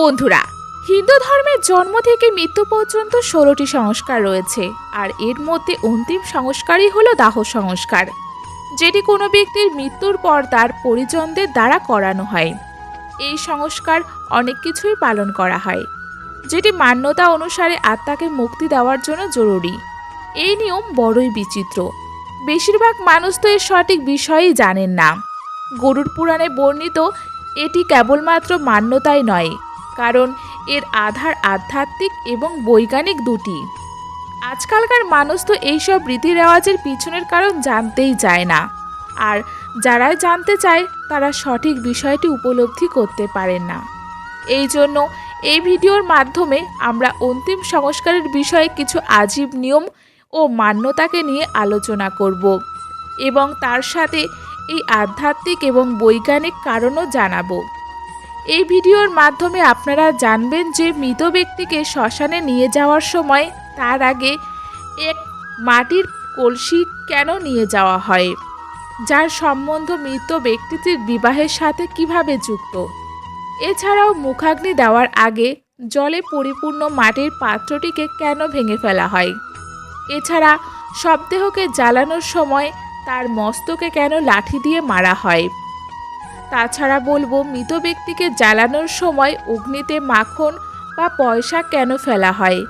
বন্ধুরা, হিন্দু ধর্মের জন্ম থেকে মৃত্যু পর্যন্ত ষোলোটি সংস্কার রয়েছে, আর এর মধ্যে অন্তিম সংস্কারই হলো দাহ সংস্কার, যেটি কোনো ব্যক্তির মৃত্যুর পর তার পরিজনদের দ্বারা করানো হয়। এই সংস্কার অনেক কিছুই পালন করা হয়, যেটি মান্যতা অনুসারে আত্মাকে মুক্তি দেওয়ার জন্য জরুরি। এই নিয়ম বড়ই বিচিত্র, বেশিরভাগ মানুষ তো এর সঠিক বিষয়ই জানেন না। গরুর পুরাণে বর্ণিত, এটি কেবলমাত্র মান্যতাই নয় কারণ এর আধার আধ্যাত্মিক এবং বৈজ্ঞানিক দুটি। আজকালকার মানুষ তো এইসব রীতি রেওয়াজের পিছনের কারণ জানতেই চায় না। আর যারাই জানতে চায়, তারা সঠিক বিষয়টি উপলব্ধি করতে পারেন না। এই জন্য এই ভিডিওর মাধ্যমে আমরা অন্তিম সংস্কারের বিষয়ে কিছু আজীব নিয়ম ও মান্যতাকে নিয়ে আলোচনা করব এবং তার সাথে এই আধ্যাত্মিক এবং বৈজ্ঞানিক কারণও জানাব। এই ভিডিওর মাধ্যমে আপনারা জানবেন যে মৃত ব্যক্তিকে শ্মশানে নিয়ে যাওয়ার সময় তার আগে এক মাটির কলসি কেন নিয়ে যাওয়া হয়? যার সম্বন্ধ মৃত ব্যক্তিটির বিবাহের সাথে কীভাবে যুক্ত? এছাড়াও মুখাগ্নি দেওয়ার আগে জলে পরিপূর্ণ মাটির পাত্রটিকে কেন ভেঙে ফেলা হয়? এছাড়া শবদেহকে জ্বালানোর সময় তার মস্তকে কেন লাঠি দিয়ে মারা হয়? তাছাড়া বলব, মৃত ব্যক্তিকে জ্বালানোর সময় অগ্নিতে মাখন বা পয়সা কেন ফেলা হয়?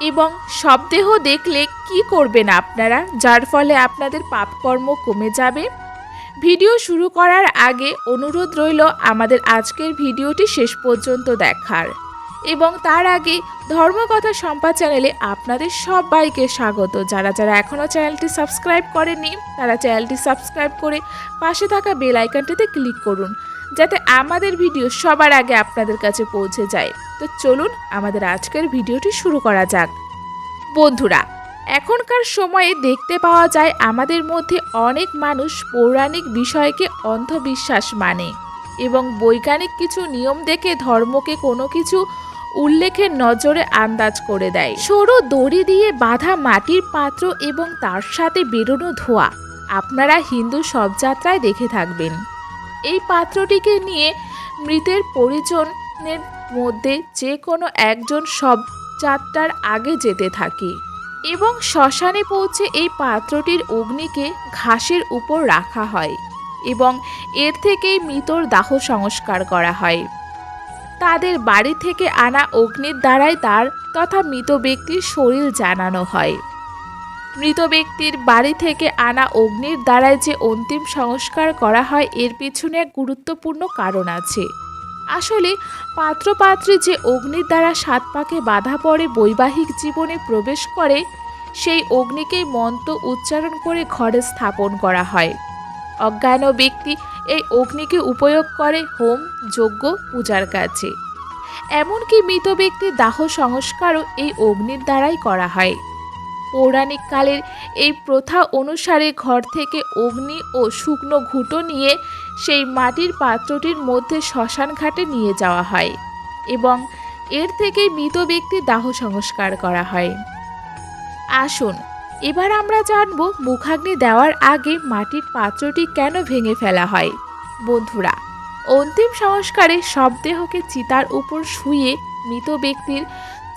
এবং শবদেহ দেখলে কি করবেন আপনারা, যার ফলে আপনাদের পাপকর্ম কমে যাবে? ভিডিও শুরু করার আগে অনুরোধ রইল আমাদের আজকের ভিডিওটি শেষ পর্যন্ত দেখার। এবং তার আগে ধর্মকথা সম্পা চ্যানেলে আপনাদের সবাইকে স্বাগত। যারা যারা এখনও চ্যানেলটি সাবস্ক্রাইব করেনি তারা চ্যানেলটি সাবস্ক্রাইব করে পাশে থাকা বেল আইকনটিতে ক্লিক করুন, যাতে আমাদের ভিডিও সবার আগে আপনাদের কাছে পৌঁছে যায়। তো চলুন আমাদের আজকের ভিডিওটি শুরু করা যাক। বন্ধুরা, এখনকার সময়ে দেখতে পাওয়া যায় আমাদের মধ্যে অনেক মানুষ পৌরাণিক বিষয়কে অন্ধবিশ্বাস মানে এবং বৈজ্ঞানিক কিছু নিয়ম দেখে ধর্মকে কোনো কিছু উল্লেখের নজরে আন্দাজ করে দেয়। সরু দড়ি দিয়ে বাঁধা মাটির পাত্র এবং তার সাথে বেরোনো ধোয়া। আপনারা হিন্দু শবযাত্রায় দেখে থাকবেন। এই পাত্রটিকে নিয়ে মৃতের পরিজনের মধ্যে যে কোনো একজন শবযাত্রার আগে যেতে থাকে এবং শ্মশানে পৌঁছে এই পাত্রটির অগ্নিকে ঘাসের উপর রাখা হয় এবং এর থেকেই মৃতর দাহ সংস্কার করা হয়। তাদের বাড়ি থেকে আনা অগ্নির দ্বারাই তার তথা মৃত ব্যক্তির শরীর জানানো হয়। মৃত ব্যক্তির বাড়ি থেকে আনা অগ্নির দ্বারাই যে অন্তিম সংস্কার করা হয়, এর পিছনে এক গুরুত্বপূর্ণ কারণ আছে। আসলে, পাত্রপাত্রী যে অগ্নির দ্বারা সাত পাকে বাধা পড়ে বৈবাহিক জীবনে প্রবেশ করে, সেই অগ্নিকেই মন্ত্র উচ্চারণ করে ঘরে স্থাপন করা হয়। অজ্ঞান ব্যক্তি এই অগ্নিকে উপয়োগ করে হোম, যজ্ঞ, পূজার কাছে এমনকি মৃত ব্যক্তির দাহ সংস্কারও এই অগ্নির দ্বারাই করা হয়। পৌরাণিক কালের এই প্রথা অনুসারে ঘর থেকে অগ্নি ও শুকনো ঘুঁটো নিয়ে সেই মাটির পাত্রটির মধ্যে শ্মশান ঘাটে নিয়ে যাওয়া হয় এবং এর থেকে মৃত ব্যক্তির দাহ সংস্কার করা হয়। আসুন এবার আমরা জানব মুখাগ্নি দেওয়ার আগে মাটির পাত্রটি কেন ভেঙে ফেলা হয়। বন্ধুরা, অন্তিম সংস্কারে শবদেহকে চিতার উপর শুয়ে মৃত ব্যক্তির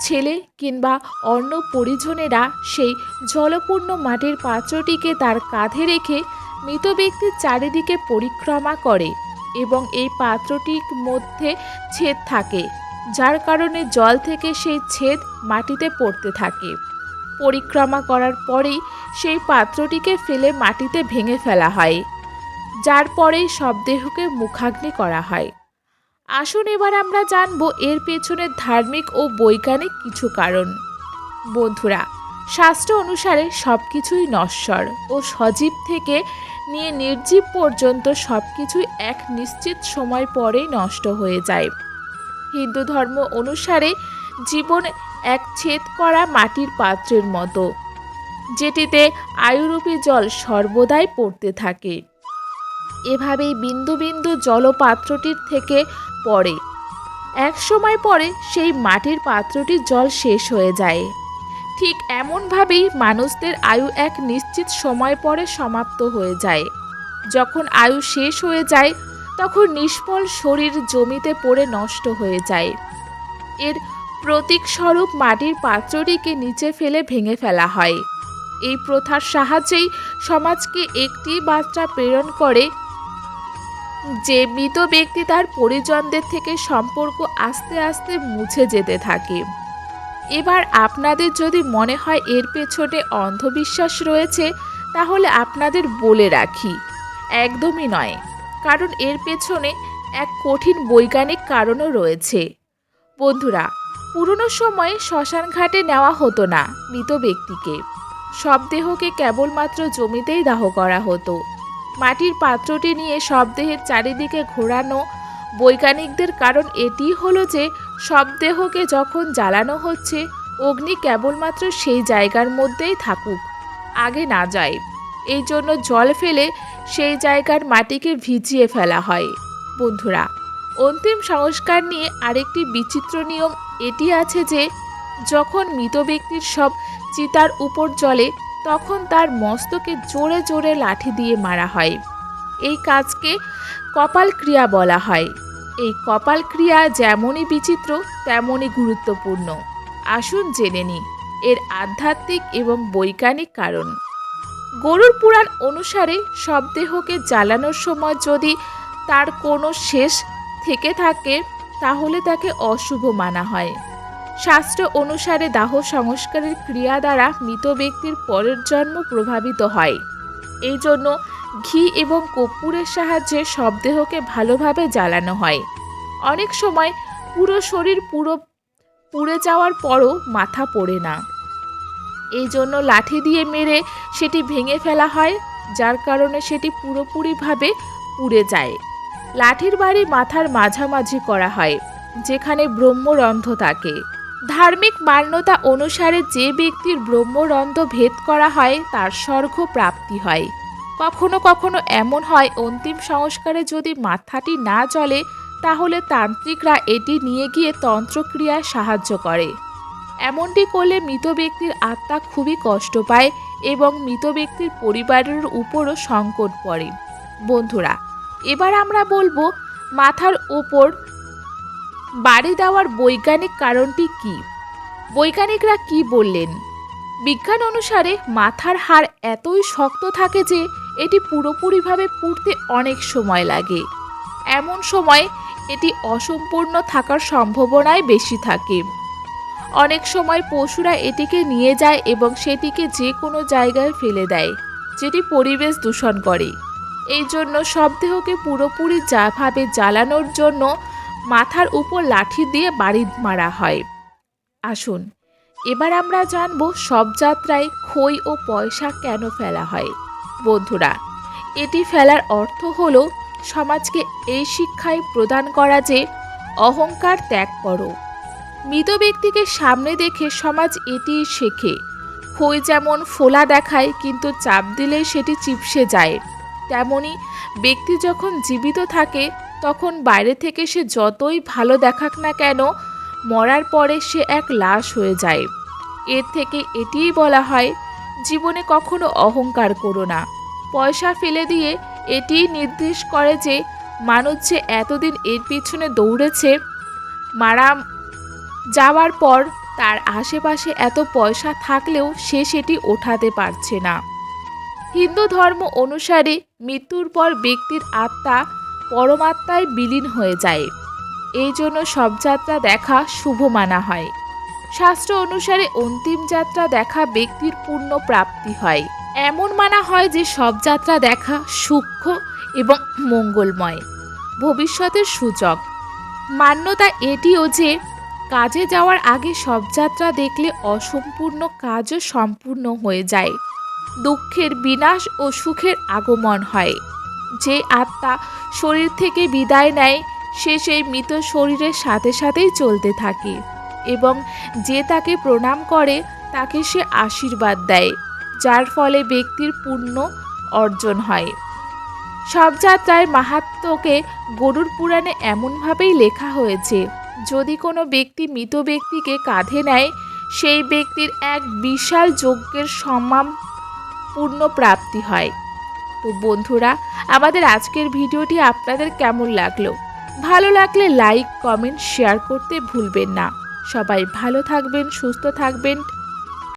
ছেলে কিংবা অন্য পরিজনেরা সেই জলপূর্ণ মাটির পাত্রটিকে তার কাঁধে রেখে মৃত ব্যক্তির চারিদিকে পরিক্রমা করে এবং এই পাত্রটির মধ্যে ছেদ থাকে, যার কারণে জল থেকে সেই ছেদ মাটিতে পড়তে থাকে। পরিক্রমা করার পরেই সেই পাত্রটিকে ফেলে মাটিতে ভেঙে ফেলা হয়, যার পরেই শবদেহকে মুখাগ্নি করা হয়। আসুন এবার আমরা জানব এর পেছনে ধার্মিক ও বৈজ্ঞানিক কিছু কারণ। বন্ধুরা, শাস্ত্র অনুসারে সব কিছুই নশ্বর ও সজীব থেকে নিয়ে নির্জীব পর্যন্ত সব কিছুই এক নিশ্চিত সময় পরেই নষ্ট হয়ে যায়। হিন্দু ধর্ম অনুসারে জীবন এক ছেদ করা মাটির পাত্রের মতো, যেটিতে আয়ুরূপী জল সর্বদাই পড়তে থাকে। এভাবেই বিন্দু বিন্দু জলপাত্রটির থেকে পড়ে। এক সময় পরে সেই মাটির পাত্রটির জল শেষ হয়ে যায়। ঠিক এমনভাবেই মানুষদের আয়ু এক নিশ্চিত সময় পরে সমাপ্ত হয়ে যায়। যখন আয়ু শেষ হয়ে যায়, তখন নিষ্ফল শরীর জমিতে পড়ে নষ্ট হয়ে যায়। এর প্রতীক স্বরূপ মাটির পাত্রটিকে নিচে ফেলে ভেঙে ফেলা হয়। এই প্রথার সাহায্যেই সমাজকে একটি বার্তা প্রেরণ করে যে মৃত ব্যক্তি তার পরিজনদের থেকে সম্পর্ক আস্তে আস্তে মুছে যেতে থাকে। এবার আপনাদের যদি মনে হয় এর পেছনে অন্ধবিশ্বাস রয়েছে, তাহলে আপনাদের বলে রাখি, একদমই নয়, কারণ এর পেছনে এক কঠিন বৈজ্ঞানিক কারণও রয়েছে। বন্ধুরা পুরনো সময়ে শ্মশান ঘাটে নেওয়া হতো না মৃত ব্যক্তিকে। সব দেহকে কেবলমাত্র জমিতেই দাহ করা হতো। মাটির পাত্রটি নিয়ে সব দেহের চারিদিকে ঘোরানো বৈজ্ঞানিকদের কারণ এটি হলো যে, সব দেহকে যখন জ্বালানো হচ্ছে, অগ্নি কেবলমাত্র সেই জায়গার মধ্যেই থাকুক, আগে না যায়। এই জন্য জল ফেলে সেই জায়গার মাটিকে ভিজিয়ে ফেলা হয়। বন্ধুরা, অন্তিম সংস্কার নিয়ে আরেকটি বিচিত্র নিয়ম এটি আছে যে, যখন মৃত ব্যক্তির সব চিতার উপর জ্বলে, তখন তার মস্তকে জোরে জোরে লাঠি দিয়ে মারা হয়। এই কাজকে কপাল ক্রিয়া বলা হয়। এই কপাল ক্রিয়া যেমনই বিচিত্র, তেমনই গুরুত্বপূর্ণ। আসুন জেনে নিই, এর আধ্যাত্মিক এবং বৈজ্ঞানিক কারণ। গরুর পুরাণ অনুসারে সব দেহকে জ্বালানোর সময় যদি তার কোনো শেষ থেকে থাকে তাহলে তাকে অশুভ মানা হয়। শাস্ত্র অনুসারে দাহ সংস্কারের ক্রিয়া দ্বারা মৃত ব্যক্তির পরের জন্ম প্রভাবিত হয়। এই জন্য ঘি এবং কর্পূরের সাহায্যে সব দেহকে ভালোভাবে জ্বালানো হয়। অনেক সময় পুরো শরীর পুরো, পুড়ে যাওয়ার পরও মাথা পড়ে না। এই জন্য লাঠি দিয়ে মেরে সেটি ভেঙে ফেলা হয়, যার কারণে সেটি পুরোপুরিভাবে পুড়ে যায়। লাঠির বাড়ি মাথার মাঝামাঝি করা হয়, যেখানে ব্রহ্মরন্ধ থাকে। ধার্মিক মান্যতা অনুসারে যে ব্যক্তির ব্রহ্মরন্ধ ভেদ করা হয়, তার স্বর্গ প্রাপ্তি হয়। কখনো কখনো এমন হয়, অন্তিম সংস্কারে যদি মাথাটি না চলে তাহলে তান্ত্রিকরা এটি নিয়ে গিয়ে তন্ত্রক্রিয়ায় সাহায্য করে। এমনটি করলে মৃত ব্যক্তির আত্মা খুবই কষ্ট পায় এবং মৃত ব্যক্তির পরিবারের উপরও সংকট পড়ে। বন্ধুরা এবার আমরা বলব, মাথার ওপর বাড়ি দেওয়ার বৈজ্ঞানিক কারণটি কি? বৈজ্ঞানিকরা কি বললেন? বিজ্ঞান অনুসারে মাথার হাড় এতই শক্ত থাকে যে, এটি পুরোপুরিভাবে পুড়তে অনেক সময় লাগে। এমন সময় এটি অসম্পূর্ণ থাকার সম্ভাবনাই বেশি থাকে। অনেক সময় পশুরা এটিকে নিয়ে যায় এবং সেটিকে যে কোনো জায়গায় ফেলে দেয়, যেটি পরিবেশ দূষণ করে। এই জন্য সব দেহকে পুরোপুরি যাভাবে জ্বালানোর জন্য মাথার উপর লাঠি দিয়ে বাড়ি মারা হয়। আসুন, এবার আমরা জানব সব যাত্রায় খই ও পয়সা কেন ফেলা হয়। বন্ধুরা, এটি ফেলার অর্থ হল, সমাজকে এই শিক্ষায় প্রদান করা যে অহংকার ত্যাগ করো। মৃত ব্যক্তিকে সামনে দেখে সমাজ এটি শেখে। খই যেমন ফোলা দেখায়, কিন্তু চাপ দিলেই সেটি চিপসে যায়। তেমনি ব্যক্তি যখন জীবিত থাকে, তখন বাইরে থেকে সে যতই ভালো দেখাক না কেন, মরার পরে সে এক লাশ হয়ে যায়। এর থেকে এটিই বলা হয়, জীবনে কখনো অহংকার করো না। পয়সা ফেলে দিয়ে এটিই নির্দেশ করে যে, মানুষ যে এতদিন এর পিছনে দৌড়েছে, মারা যাওয়ার পর তার আশেপাশে এত পয়সা থাকলেও সে সেটি ওঠাতে পারছে না। হিন্দু ধর্ম অনুসারে মৃত্যুর পর ব্যক্তির আত্মা পরমাত্মায় বিলীন হয়ে যায়। এই জন্য সব যাত্রা দেখা শুভ মানা হয়। শাস্ত্র অনুসারে অন্তিম যাত্রা দেখা ব্যক্তির পূর্ণ প্রাপ্তি হয়। এমন মানা হয় যে সব যাত্রা দেখা সূক্ষ্ম এবং মঙ্গলময়, ভবিষ্যতের সূচক। মান্যতা এটিও যে কাজে যাওয়ার আগে সব যাত্রা দেখলে অসম্পূর্ণ কাজও সম্পূর্ণ হয়ে যায়। দুঃখের বিনাশ ও সুখের আগমন হয়। যে আত্মা শরীর থেকে বিদায় নেয়, সে সেই মৃত শরীরের সাথে সাথেই চলতে থাকে এবং যে তাকে প্রণাম করে, তাকে সে আশীর্বাদ দেয়, যার ফলে ব্যক্তির পুণ্য অর্জন হয়। সব যাত্রায় মাহাত্মকে গরুর পুরাণে এমনভাবেই লেখা হয়েছে, যদি কোনো ব্যক্তি মৃত ব্যক্তিকে কাঁধে নেয়, সেই ব্যক্তির এক বিশাল যজ্ঞের সমাম পূর্ণ প্রাপ্তি হয়। তো বন্ধুরা, আমাদের আজকের ভিডিওটি আপনাদের কেমন লাগল? ভালো লাগলে লাইক, কমেন্ট, শেয়ার করতে ভুলবেন না। সবাই ভালো থাকবেন, সুস্থ থাকবেন।